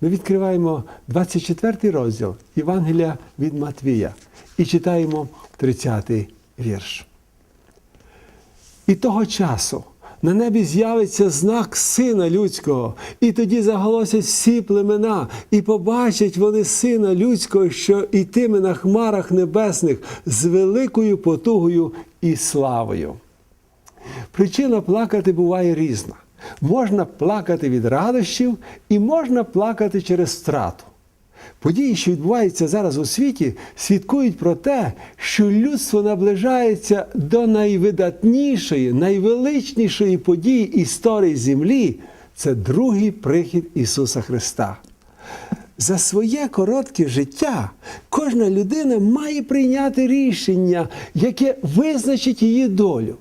Ми відкриваємо 24 розділ Євангелія від Матвія і читаємо 30 вірш. І того часу на небі з'явиться знак Сина Людського, і тоді заголосять всі племена, і побачать вони Сина Людського, що йтиме на хмарах небесних з великою потугою і славою. Причина плакати буває різна. Можна плакати від радощів і можна плакати через втрату. Події, що відбуваються зараз у світі, свідкують про те, що людство наближається до найвидатнішої, найвеличнішої події історії Землі це другий прихід Ісуса Христа. За своє коротке життя кожна людина має прийняти рішення, яке визначить її долю.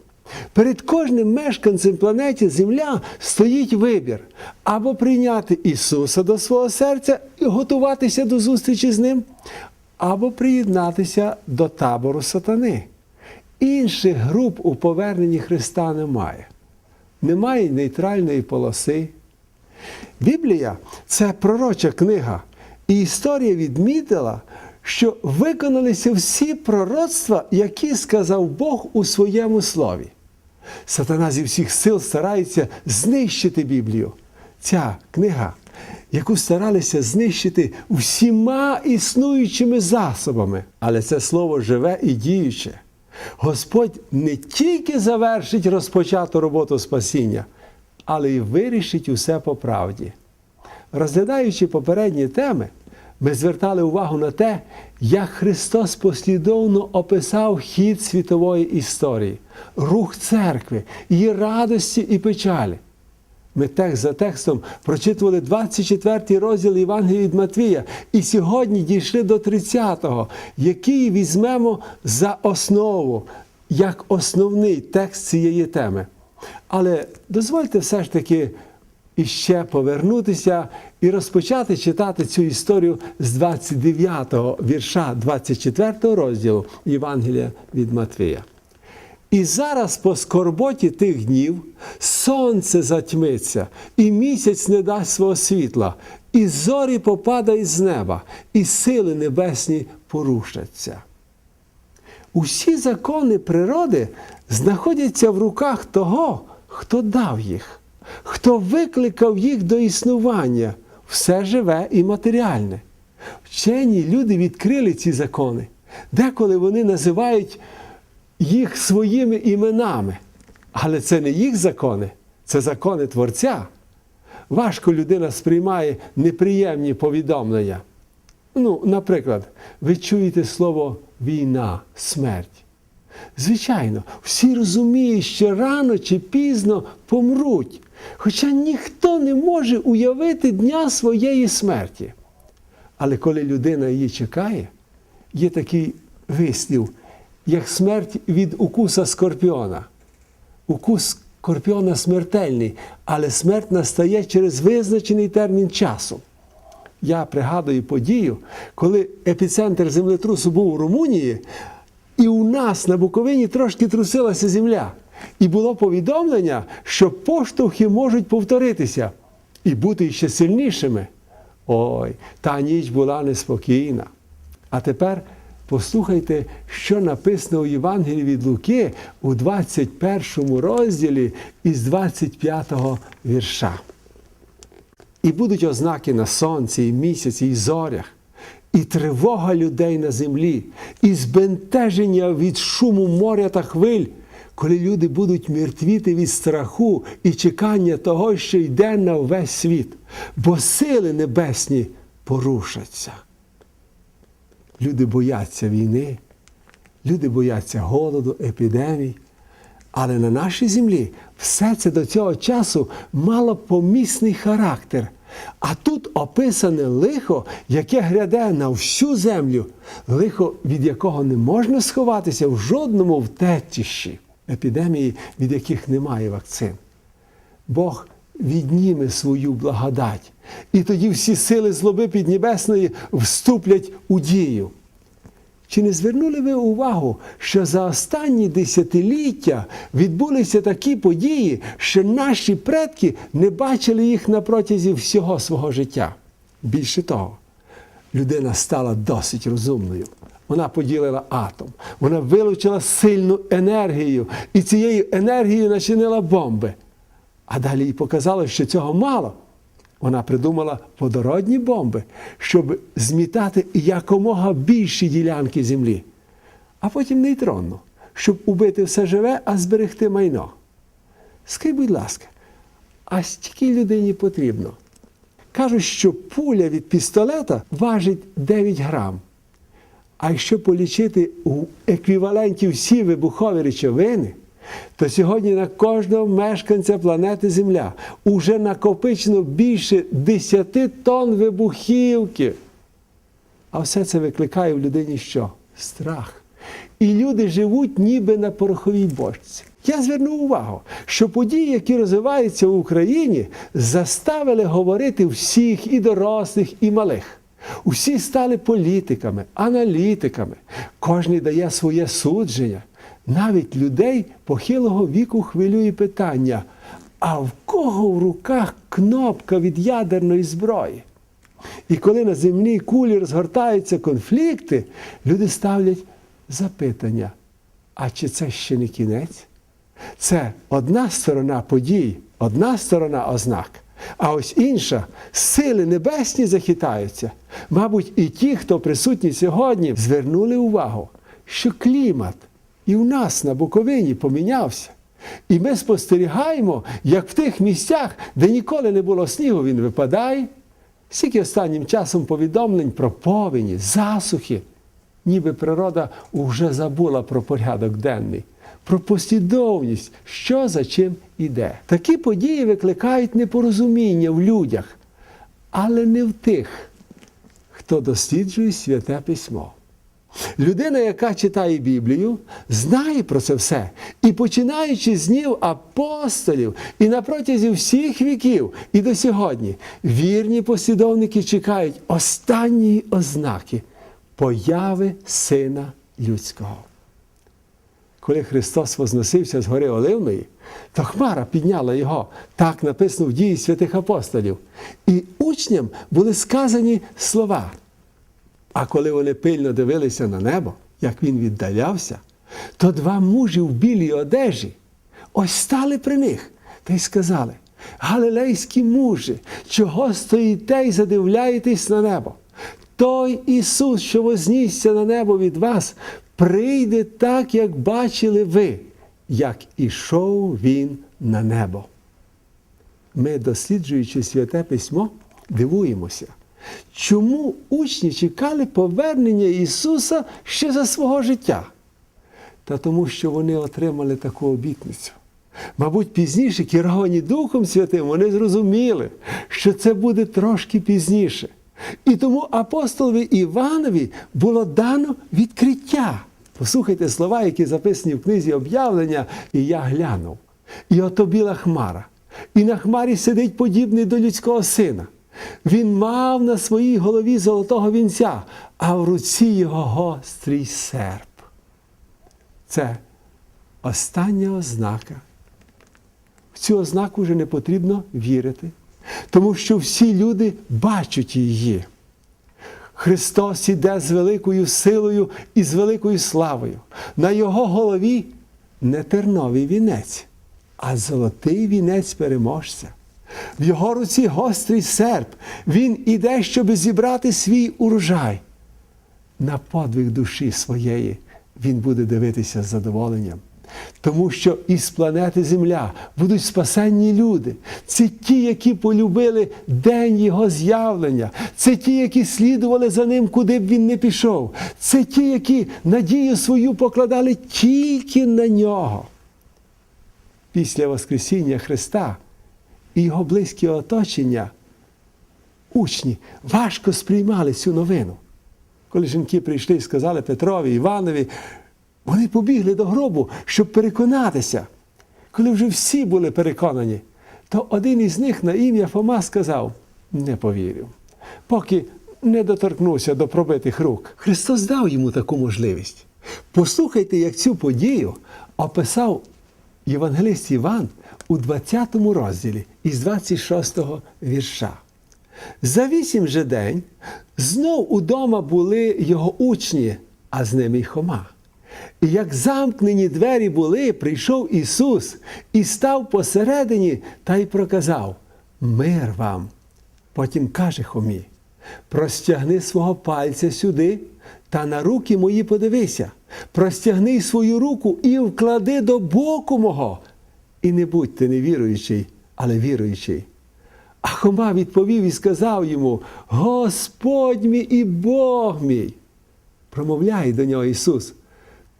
Перед кожним мешканцем планеті Земля стоїть вибір або прийняти Ісуса до свого серця і готуватися до зустрічі з Ним, або приєднатися до табору сатани. Інших груп у поверненні Христа немає. Немає нейтральної полоси. Біблія це пророча книга, і історія відмітила, що виконалися всі пророцтва, які сказав Бог у своєму слові. Сатана зі всіх сил старається знищити Біблію. Ця книга, яку старалися знищити всіма існуючими засобами, але це слово живе і діюче. Господь не тільки завершить розпочату роботу спасіння, але й вирішить усе по правді. Розглядаючи попередні теми, ми звертали увагу на те, як Христос послідовно описав хід світової історії, рух церкви, її радості і печалі. Ми текст за текстом прочитували 24 розділ Євангелія від Матвія, і сьогодні дійшли до 30-го, який візьмемо за основу, як основний текст цієї теми. Але дозвольте все ж таки іще повернутися і розпочати читати цю історію з 29-го вірша 24 розділу Євангелія від Матвія. І зараз по скорботі тих днів сонце затьмиться, і місяць не дасть свого світла, і зорі попадають з неба, і сили небесні порушаться. Усі закони природи знаходяться в руках того, хто дав їх, хто викликав їх до існування, все живе і матеріальне. Вчені люди відкрили ці закони. Деколи вони називають їх своїми іменами. Але це не їх закони, це закони Творця. Важко людина сприймає неприємні повідомлення. Ну, наприклад, ви чуєте слово війна, смерть. Звичайно, всі розуміють, що рано чи пізно помруть, хоча ніхто не може уявити дня своєї смерті. Але коли людина її чекає, є такий вислів, як смерть від укуса скорпіона. Укус скорпіона смертельний, але смерть настає через визначений термін часу. Я пригадую подію, коли епіцентр землетрусу був у Румунії, і у нас на Буковині трошки трусилася земля. І було повідомлення, що поштовхи можуть повторитися і бути ще сильнішими. Ой, та ніч була неспокійна. А тепер послухайте, що написано у Євангелії від Луки у 21 розділі із 25 вірша. І будуть ознаки на сонці, і місяці, і зорях, і тривога людей на землі, і збентеження від шуму моря та хвиль, коли люди будуть мертвіти від страху і чекання того, що йде на весь світ, бо сили небесні порушаться. Люди бояться війни, люди бояться голоду, епідемій. Але на нашій землі все це до цього часу мало помісний характер. А тут описане лихо, яке гряде на всю землю, лихо, від якого не можна сховатися в жодному втечищі, епідемії, від яких немає вакцин. Бог відніме свою благодать. І тоді всі сили злоби піднебесної вступлять у дію. Чи не звернули ви увагу, що за останні десятиліття відбулися такі події, що наші предки не бачили їх на протязі всього свого життя? Більше того, людина стала досить розумною. Вона поділила атом, вона вилучила сильну енергію і цією енергією начинила бомби. А далі їй показало, що цього мало. Вона придумала водородні бомби, щоб змітати якомога більші ділянки землі, а потім нейтронну, щоб убити все живе, а зберегти майно. Скажіть, будь ласка, а стільки людині потрібно? Кажуть, що пуля від пістолета важить 9 грам. А якщо полічити у еквіваленті всі вибухові речовини, то сьогодні на кожного мешканця планети Земля уже накопичено більше 10 тонн вибухівки. А все це викликає в людині що? Страх. І люди живуть ніби на пороховій бочці. Я звернув увагу, що події, які розвиваються в Україні, заставили говорити всіх і дорослих, і малих. Усі стали політиками, аналітиками. Кожен дає своє судження. Навіть людей похилого віку хвилює питання: а в кого в руках кнопка від ядерної зброї? І коли на земній кулі розгортаються конфлікти, люди ставлять запитання: а чи це ще не кінець? Це одна сторона подій, одна сторона ознак. А ось інша сили небесні захитаються. Мабуть, і ті, хто присутні сьогодні, звернули увагу, що клімат і у нас на Буковині помінявся. І ми спостерігаємо, як в тих місцях, де ніколи не було снігу, він випадає. Скільки останнім часом повідомлень про повені, засухи, ніби природа вже забула про порядок денний, про послідовність, що за чим іде. Такі події викликають непорозуміння в людях, але не в тих, хто досліджує святе письмо. Людина, яка читає Біблію, знає про це все. І починаючи з днів апостолів, і на протязі всіх віків, і до сьогодні, вірні послідовники чекають останньої ознаки появи Сина Людського. Коли Христос возносився з гори Оливної, то Хмара підняла його, так написано в дії святих апостолів. І учням були сказані слова. А коли вони пильно дивилися на небо, як він віддалявся, то два мужі в білій одежі ось стали при них та й сказали: Галилейські мужі, чого стоїте й задивляєтесь на небо? Той Ісус, що вознісся на небо від вас, прийде так, як бачили ви, як ішов Він на небо. Ми, досліджуючи святе письмо, дивуємося. Чому учні чекали повернення Ісуса ще за свого життя? Та тому, що вони отримали таку обітницю. Мабуть, пізніше, керовані Духом Святим, вони зрозуміли, що це буде трошки пізніше. І тому апостолові Іванові було дано відкриття. Послухайте слова, які записані в книзі об'явлення, і я глянув. І ото біла хмара. І на хмарі сидить подібний до людського сина. Він мав на своїй голові золотого вінця, а в руці його гострий серп. Це остання ознака. В цю ознаку вже не потрібно вірити, тому що всі люди бачать її. Христос іде з великою силою і з великою славою. На його голові не терновий вінець, а золотий вінець переможця. В його руці гострий серп. Він іде, щоб зібрати свій урожай. На подвиг душі своєї він буде дивитися з задоволенням. Тому що із планети Земля будуть спасенні люди. Це ті, які полюбили день Його з'явлення. Це ті, які слідували за ним, куди б він не пішов. Це ті, які надію свою покладали тільки на нього. Після Воскресіння Христа і його близькі оточення, учні важко сприймали цю новину. Коли жінки прийшли і сказали Петрові, Іванові, вони побігли до гробу, щоб переконатися. Коли вже всі були переконані, то один із них на ім'я Фома сказав: не повірю, поки не доторкнувся до пробитих рук. Христос дав йому таку можливість. Послухайте, як цю подію описав Євангелист Іван у 20 розділі із 26 вірша. За вісім же день знов удома були його учні, а з ними й Хома. І як замкнені двері були, прийшов Ісус і став посередині та й проказав Мир вам. Потім каже Хомі: простягни свого пальця сюди та на руки мої подивися, простягни свою руку і вклади до боку мого. І не будь ти невіруючий, але віруючий. А Хома відповів і сказав йому: Господь мій і Бог мій. Промовляє до нього Ісус.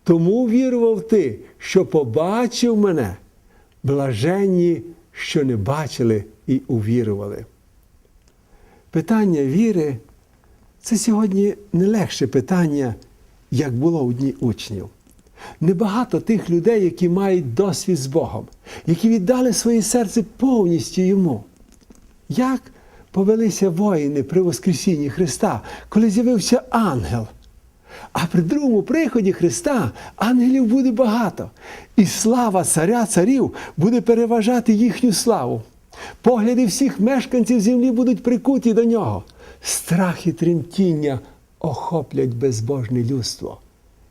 Тому вірував ти, що побачив мене, блаженні, що не бачили і увірували. Питання віри це сьогодні не легше питання, як було у дні учнів. Небагато тих людей, які мають досвід з Богом, які віддали своє серце повністю йому. Як повелися воїни при Воскресінні Христа, коли з'явився ангел? А при другому приході Христа ангелів буде багато, і слава царя царів буде переважати їхню славу. Погляди всіх мешканців землі будуть прикуті до нього. Страх і тремтіння охоплять безбожне людство.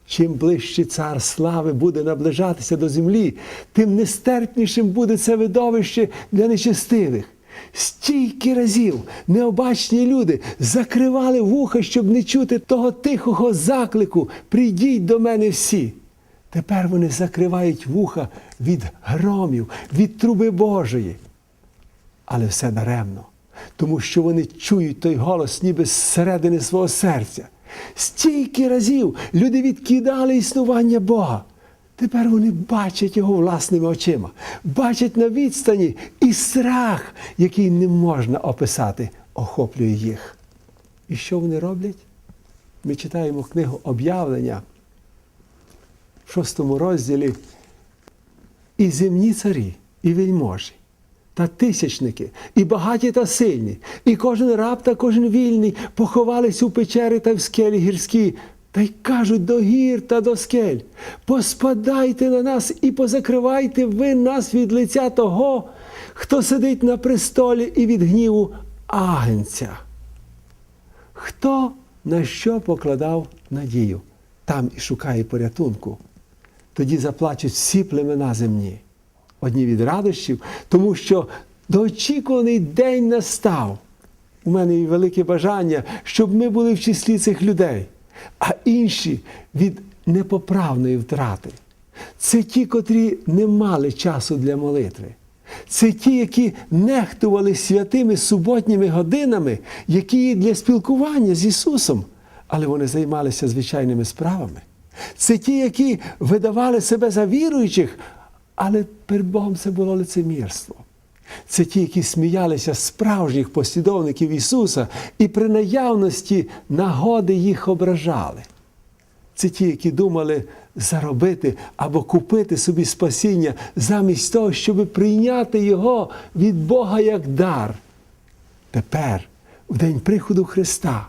Чим ближче цар слави буде наближатися до землі, тим нестерпнішим буде це видовище для нечестивих. Стільки разів необачні люди закривали вуха, щоб не чути того тихого заклику Прийдіть до мене всі. Тепер вони закривають вуха від громів, від труби Божої. Але все даремно, тому що вони чують той голос ніби зсередини свого серця. Стільки разів люди відкидали існування Бога. Тепер вони бачать його власними очима, бачать на відстані і страх, який не можна описати, охоплює їх. І що вони роблять? Ми читаємо книгу об'явлення в шостому розділі. І земні царі, і вельможі, та тисячники, і багаті та сильні, і кожен раб та кожен вільний поховались у печери та в скелі гірські, та й кажуть до гір та до скель: поспадайте на нас і позакривайте ви нас від лиця того, хто сидить на престолі і від гніву агенця. Хто на що покладав надію, там і шукає порятунку. Тоді заплачуть всі племена земні. Одні від радощів, тому що доочікуваний день настав. У мене є велике бажання, щоб ми були в числі цих людей, а інші від непоправної втрати. Це ті, котрі не мали часу для молитви. Це ті, які нехтували святими суботніми годинами, які є для спілкування з Ісусом, але вони займалися звичайними справами. Це ті, які видавали себе за віруючих, але перед Богом це було лицемірство. Це ті, які сміялися справжніх послідовників Ісуса і при наявності нагоди їх ображали. Це ті, які думали заробити або купити собі спасіння замість того, щоб прийняти його від Бога як дар. Тепер, в день приходу Христа,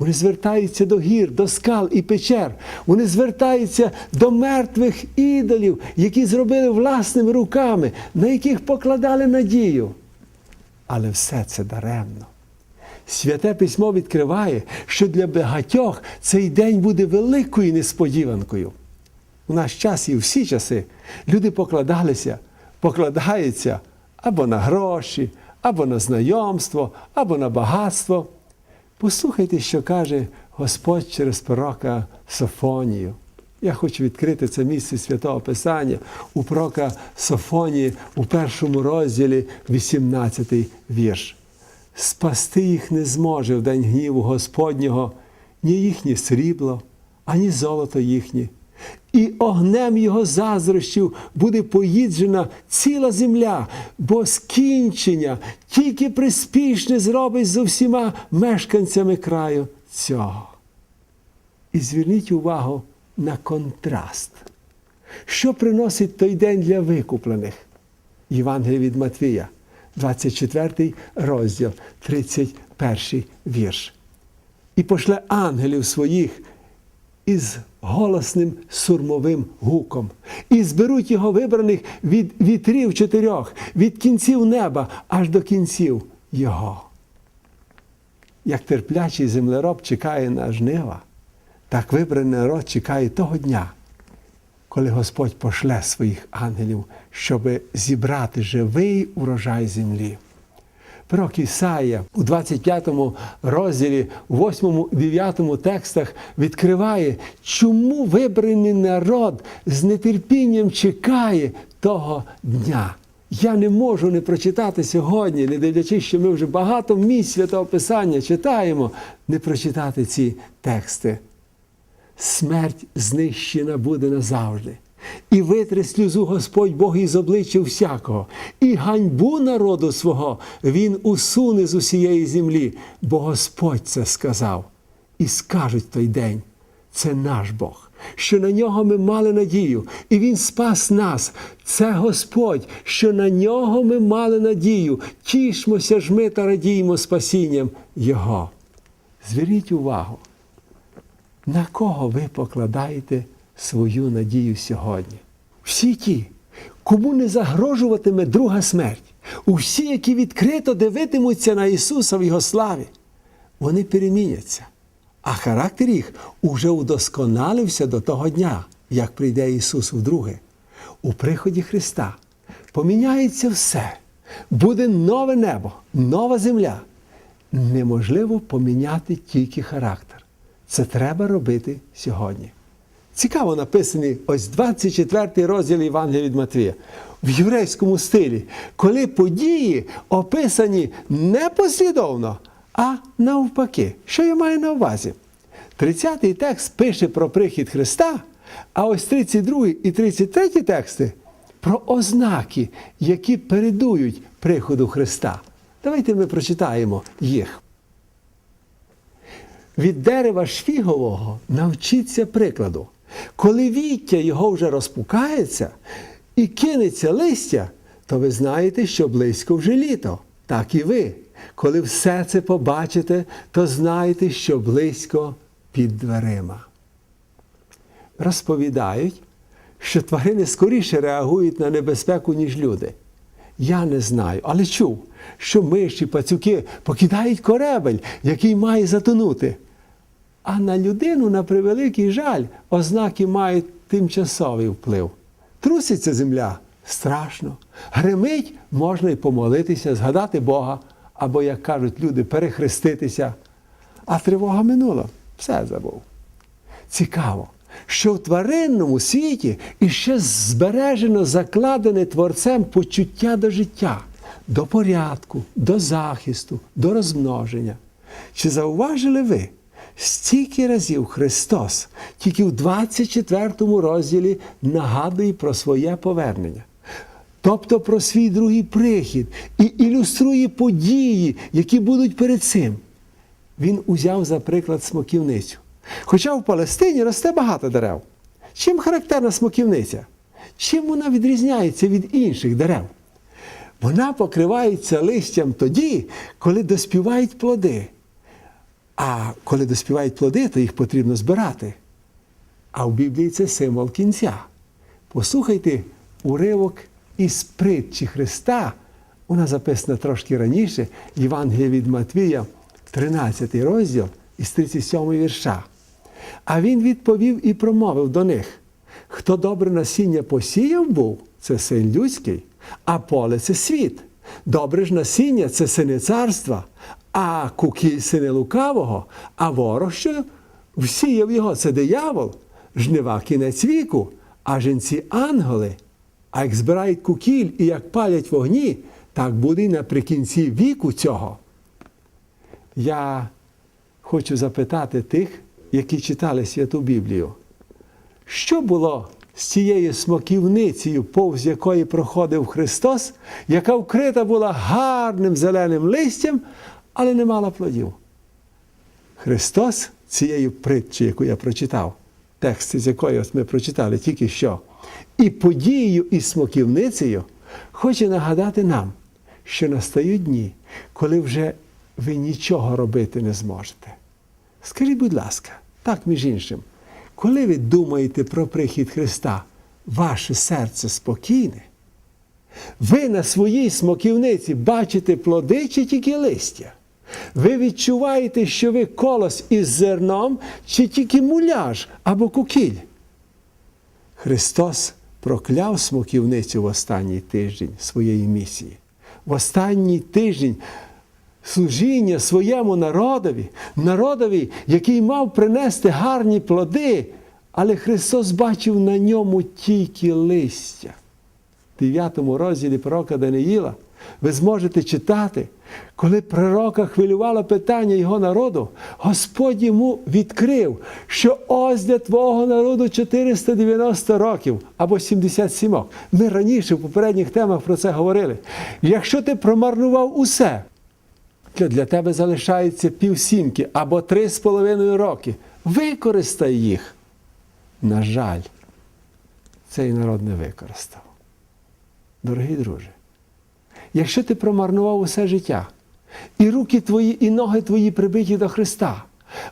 вони звертаються до гір, до скал і печер. Вони звертаються до мертвих ідолів, які зробили власними руками, на яких покладали надію. Але все це даремно. Святе письмо відкриває, що для багатьох цей день буде великою несподіванкою. У наш час і всі часи люди покладалися, покладаються або на гроші, або на знайомство, або на багатство. Послухайте, що каже Господь через пророка Софонію. Я хочу відкрити це місце святого Писання у пророка Софонії у першому розділі, 18 вірш. Спасти їх не зможе в день гніву Господнього ні їхнє срібло, ані золото їхнє. І огнем його заздрощів буде поїджена ціла земля, бо скінчення тільки приспішне зробить з усіма мешканцями краю цього. І зверніть увагу на контраст. Що приносить той день для викуплених? Євангелія від Матвія, 24 розділ, 31 вірш. І пошле ангелів своїх із голосним сурмовим гуком, і зберуть його вибраних від вітрів чотирьох, від кінців неба аж до кінців його. як терплячий землероб чекає на жнива, так вибраний народ чекає того дня, коли Господь пошле своїх ангелів, щоб зібрати живий урожай землі. Пророк Ісаїя у 25 розділі, 8, 9 текстах відкриває, чому вибраний народ з нетерпінням чекає того дня. Я не можу не прочитати сьогодні, не дивлячись, що ми вже багато місць святого Писання читаємо, не прочитати ці тексти. Смерть знищена буде назавжди. І витре сльозу Господь Бог із обличчя всякого, і ганьбу народу свого Він усуне з усієї землі, бо Господь це сказав. І скажуть той день, це наш Бог, що на нього ми мали надію, і Він спас нас. Це Господь, що на нього ми мали надію. Тішмося ж ми та радіємо спасінням Його. Зверніть увагу. На кого ви покладаєте свою надію сьогодні? Всі ті, кому не загрожуватиме друга смерть, усі, які відкрито дивитимуться на Ісуса в Його славі, вони переміняться. А характер їх уже удосконалився до того дня, як прийде Ісус вдруге. У приході Христа поміняється все. Буде нове небо, нова земля. Неможливо поміняти тільки характер. Це треба робити сьогодні. Цікаво написаний ось 24 розділ Євангелія від Матвія в єврейському стилі, коли події описані не послідовно, а навпаки. Що я маю на увазі? 30-й текст пише про прихід Христа, а ось 32 і 33 тексти про ознаки, які передують приходу Христа. Давайте ми прочитаємо їх. Від дерева шфігового навчіться прикладу. Коли віття його вже розпукається і кинеться листя, то ви знаєте, що близько вже літо. Так і ви. Коли все це побачите, то знаєте, що близько під дверима. Розповідають, що тварини скоріше реагують на небезпеку, ніж люди. Я не знаю, але чув, що миші, пацюки покидають корабель, який має затонути. А на людину, на превеликий жаль, ознаки мають тимчасовий вплив. Труситься земля страшно. Гримить можна й помолитися, згадати Бога, або, як кажуть люди, перехреститися. А тривога минула, все забув. Цікаво, що в тваринному світі іще збережено закладене творцем почуття до життя, до порядку, до захисту, до розмноження. Чи зауважили ви? Стільки разів Христос тільки в 24 розділі нагадує про своє повернення, тобто про свій другий прихід і ілюструє події, які будуть перед цим. Він узяв за приклад смоківницю. Хоча в Палестині росте багато дерев. Чим характерна смоківниця? Чим вона відрізняється від інших дерев? Вона покривається листям тоді, коли доспівають плоди. А коли доспівають плоди, то їх потрібно збирати. А в Біблії це символ кінця. Послухайте уривок із притчі Христа. Вона записана трошки раніше, Євангелія від Матвія, 13 розділ із 37 вірша. А він відповів і промовив до них: хто добре насіння посіяв був, це син людський, а поле це світ. Добре ж насіння це сини царства, а кукіль сини лукавого, а ворог, що всіяв його, це диявол, жнива кінець віку, а жінці ангели. А як збирають кукіль і як палять вогні, так буде і наприкінці віку цього. Я хочу запитати тих, які читали Святу Біблію. Що було з цією смоківницею, повз якої проходив Христос, яка вкрита була гарним зеленим листям, але не мала плодів? Христос цією притчею, яку я прочитав, текст з якої ось ми прочитали тільки що, і подією із смоківницею хоче нагадати нам, що настають дні, коли вже ви нічого робити не зможете. Скажіть, будь ласка, так між іншим, коли ви думаєте про прихід Христа, ваше серце спокійне? Ви на своїй смоківниці бачите плоди чи тільки листя? Ви відчуваєте, що ви колос із зерном, чи тільки муляж або кукіль? Христос прокляв смоківницю в останній тиждень своєї місії. В останній тиждень служіння своєму народові, народові, який мав принести гарні плоди, але Христос бачив на ньому тільки листя. В 9 розділі пророка Даниїла ви зможете читати, коли пророка хвилювало питання його народу, Господь йому відкрив, що ось для твого народу 490 років або 77. Ми раніше в попередніх темах про це говорили. Якщо ти промарнував усе, то для тебе залишається півсімки або три з половиною роки. Використай їх. На жаль, цей народ не використав. Дорогий друже, якщо ти промарнував усе життя, і руки твої, і ноги твої прибиті до Христа,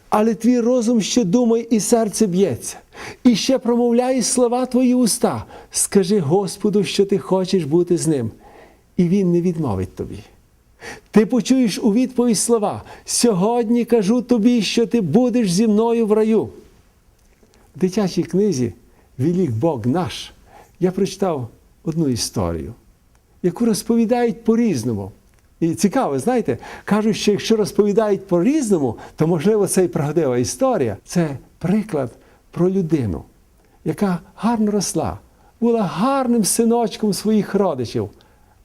але твій розум ще думає і серце б'ється, і ще промовляє слова твої уста, скажи Господу, що ти хочеш бути з ним, і Він не відмовить тобі. Ти почуєш у відповідь слова: Сьогодні кажу тобі, що ти будеш зі мною в раю. В дитячій книзі Велик Бог наш я прочитав одну історію, яку розповідають по-різному. І цікаво, знаєте, кажуть, що якщо розповідають по-різному, то можливо це і правдива історія. Це приклад про людину, яка гарно росла, була гарним синочком своїх родичів,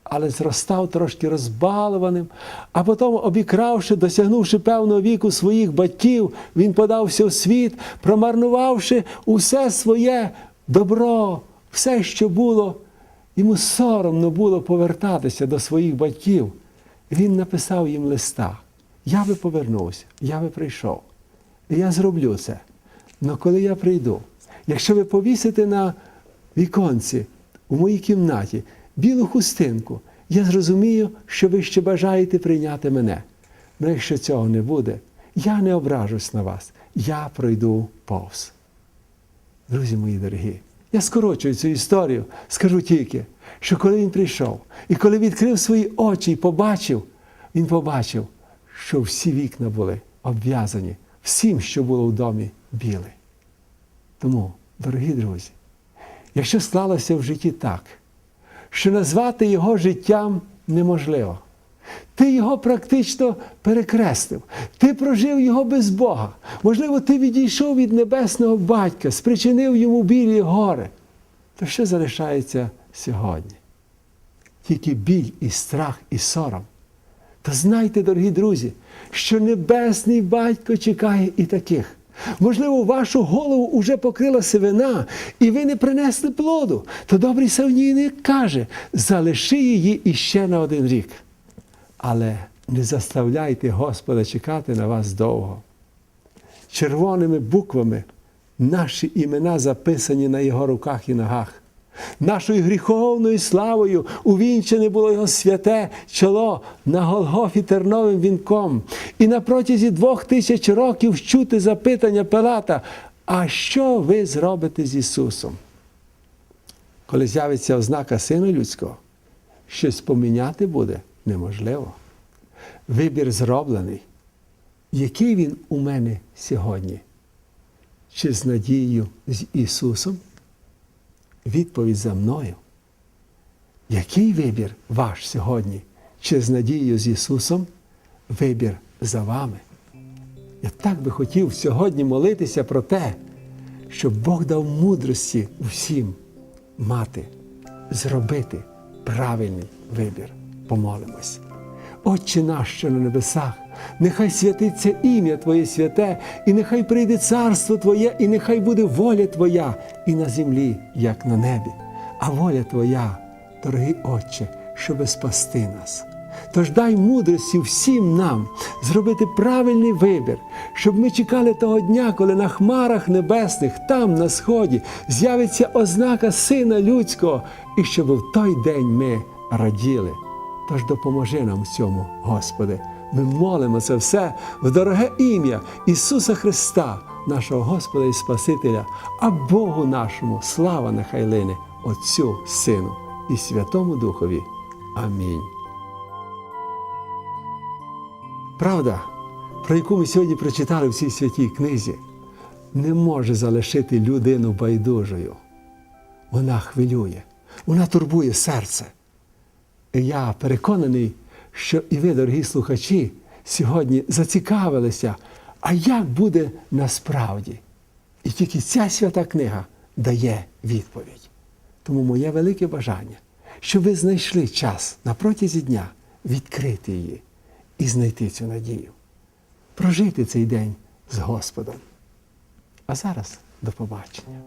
але зростав трошки розбалованим, а потім, обікравши, досягнувши певного віку своїх батьків, він подався в світ, промарнувавши усе своє добро, все, що було. Йому соромно було повертатися до своїх батьків. Він написав їм листа. Я би повернувся, я би прийшов. І я зроблю це. Але коли я прийду, якщо ви повісите на віконці у моїй кімнаті білу хустинку, я зрозумію, що ви ще бажаєте прийняти мене. Але якщо цього не буде, я не ображусь на вас, я пройду повз. Друзі мої дорогі, я скорочую цю історію, скажу тільки, що коли він прийшов, і коли відкрив свої очі і побачив, він побачив, що всі вікна були обв'язані, всім, що було в домі, біле. Тому, дорогі друзі, якщо склалося в житті так, що назвати його життям неможливо, ти його практично перекреслив, ти прожив його без Бога. Можливо, ти відійшов від небесного батька, спричинив йому білі гори. То що залишається сьогодні? Тільки біль і страх, і сором. Та знайте, дорогі друзі, що небесний батько чекає і таких. Можливо, вашу голову уже покрила сивина, і ви не принесли плоду. То добрий савнійник каже: залиши її іще на один рік. Але не заставляйте Господа чекати на вас довго. Червоними буквами наші імена записані на його руках і ногах. Нашою гріховною славою увінчене було його святе чоло на Голгофі терновим вінком. І на протязі двох тисяч років чути запитання Пилата, а що ви зробите з Ісусом? Коли з'явиться ознака Сина Людського, щось поміняти буде неможливо. Вибір зроблений. Який він у мене сьогодні? Чи з надією з Ісусом? Відповідь за мною. Який вибір ваш сьогодні? Чи з надією з Ісусом? Вибір за вами. Я так би хотів сьогодні молитися про те, щоб Бог дав мудрості всім мати, зробити правильний вибір. Помолимось. Отче наш, що на небесах, нехай святиться ім'я Твоє святе, і нехай прийде царство Твоє, і нехай буде воля Твоя і на землі, як на небі. А воля Твоя, дорогий Отче, щоби спасти нас. Тож дай мудрості всім нам зробити правильний вибір, щоб ми чекали того дня, коли на хмарах небесних, там на сході, з'явиться ознака Сина Людського, і щоб в той день ми раділи. Тож допоможи нам в цьому, Господи. Ми молимо це все в дороге ім'я Ісуса Христа, нашого Господа і Спасителя, а Богу нашому слава нехай лине Отцю, Сину і Святому Духові. Амінь. правда, про яку ми сьогодні прочитали в цій святій книзі, не може залишити людину байдужою. Вона хвилює, вона турбує серце. Я переконаний, що і ви, дорогі слухачі, сьогодні зацікавилися, а як буде насправді. І тільки ця свята книга дає відповідь. Тому моє велике бажання, щоб ви знайшли час на протязі дня відкрити її і знайти цю надію, прожити цей день з Господом. А зараз до побачення.